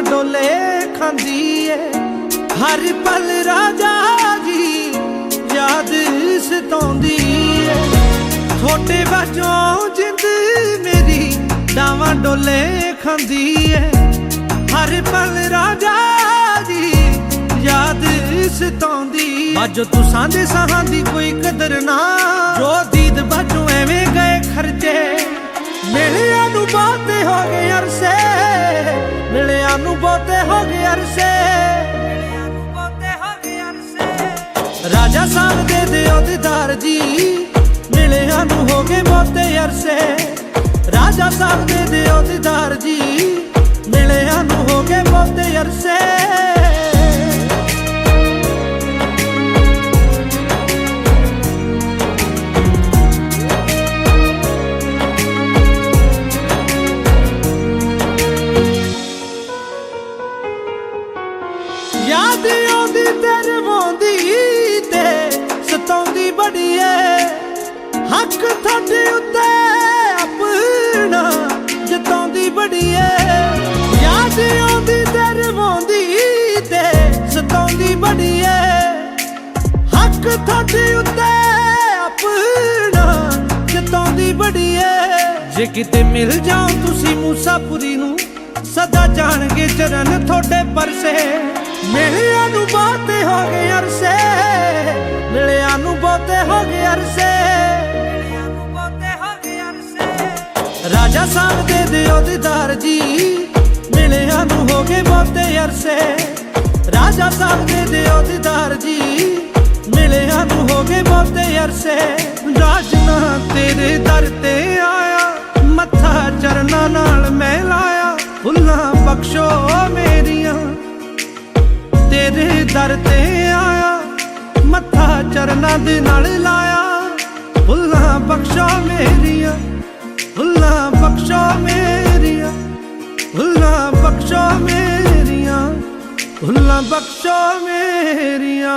ਡੋਲੇ ਖਾਂਦੀ ਏ ਹਰ ਪਲ ਰਾਜਾ ਜੀ ਯਾਦ ਸਤਾਉਂਦੀ ਏ ਤੁਹਾਡੇ ਬਾਝੋਂ ਜਿੰਦ ਮੇਰੀ ਡਾਵਾਂ ਡੋਲੇ ਖਾਂਦੀ ਏ ਹਰ ਪਲ ਰਾਜਾ ਜੀ ਯਾਦ ਸਤਾਉਂਦੀ ਬਾਜੋ ਤੁਸਾਂ ਦੇ ਸਾਹਾਂ ਦੀ ਕੋਈ ਕਦਰ ਨਾ। ਜੋ ਦੀਦ ਬਾਜੋ ਐਵੇਂ ਗਏ ਖਰਚੇ। ਮਿਲਿਆਂ ਨੂੰ ਬਹੁਤੇ ਹੋ ਗਏ ਨੂੰ ਬਹੁਤੇ ਹੋ ਗਏ ਅਰਸੇ। ਰਾਜਾ ਸਾਹਿਬ ਦੇ ਦਿਓ ਦੀਦਾਰ ਜੀ ਮਿਲਿਆਂ ਨੂੰ ਹੋ ਗਏ ਬਹੁਤੇ ਅਰਸੇ। ਰਾਜਾ ਸਾਹਿਬ ਦੇ ਦਿਓ ਦੀਦਾਰ ਜੀ ਮਿਲਿਆਂ ਨੂੰ ਹੋ ਗਏ ਬਹੁਤੇ ਅਰਸੇ। ਹੱਕ ਤੁਹਾਡੇ ਉੱਤੇ ਆਪਣਾ ਜਤਾਉਂਦੀ ਬੜੀ ਏ। ਯਾਦ ਆਉਂਦੀ ਤੇਰੇ ਵੋਂਦੀ ਤੇ ਸਤਾਉਂਦੀ ਬੜੀ ਹੱਕ ਤੁਹਾਡੇ ਉੱਤੇ ਆਪਣਾ ਜਤਾਉਂਦੀ ਬੜੀ ਜੇ ਕਿਤੇ ਮਿਲ ਜਾਓ ਤੁਸੀਂ ਮੂਸਾਪੁਰੀ ਨੂੰ, ਸਦਾ ਜਾਣਗੇ ਚਰਨ ਤੁਹਾਡੇ ਪਰਸੇ। ਮਿਲਿਆਂ ਨੂੰ ਬਹੁਤੇ ਹੋ ਗਏ ਅਰਸੇ, ਮਿਲਿਆਂ ਨੂੰ ਬਹੁਤੇ ਹੋ ਗਏ ਅਰਸੇ। ਅਰਸੇ ਰਾਜਾ ਸਾਹਿਬ ਦੇ ਦਿਓ ਦੀਦਾਰ ਜੀ। ਮਿਲਿਆਂ ਨੂੰ ਹੋ ਗਏ ਬਹੁਤੇ ਅਰਸੇ। ਰਾਜਾ ਸਾਹਿਬ ਦੇ ਦਿਓ ਦੀਦਾਰ ਜੀ। ਮਿਲਿਆਂ ਨੂੰ ਹੋ ਗਏ ਬਹੁਤੇ ਅਰਸੇ। ਰਾਜਨਾ ਤੇਰੇ ਦਰ ਤੇ ਆਇਆ। ਮੱਥਾ ਚਰਨਾਂ ਨਾਲ ਮੈਂ ਲਾਇਆ। ਫੁੱਲਾਂ ਬਖਸ਼ੋ ਮੇਰੀਆਂ। ਤੇਰੇ ਦਰ ਤੇ ਆਇਆ। ਮੱਥਾ ਚਰਨਾਂ ਦੇ ਨਾਲ ਲਾਇਆ। ਫੁੱਲਾਂ ਬਖਸ਼ੋ ਮੇਰੀਆਂ। ਬਖਸ਼ੋ ਮੇਰੀਆਂ ਫੁੱਲਾਂ ਬਖਸ਼ੋ ਮੇਰੀਆਂ ਫੁੱਲਾਂ ਬਖਸ਼ੋ ਮੇਰੀਆਂ।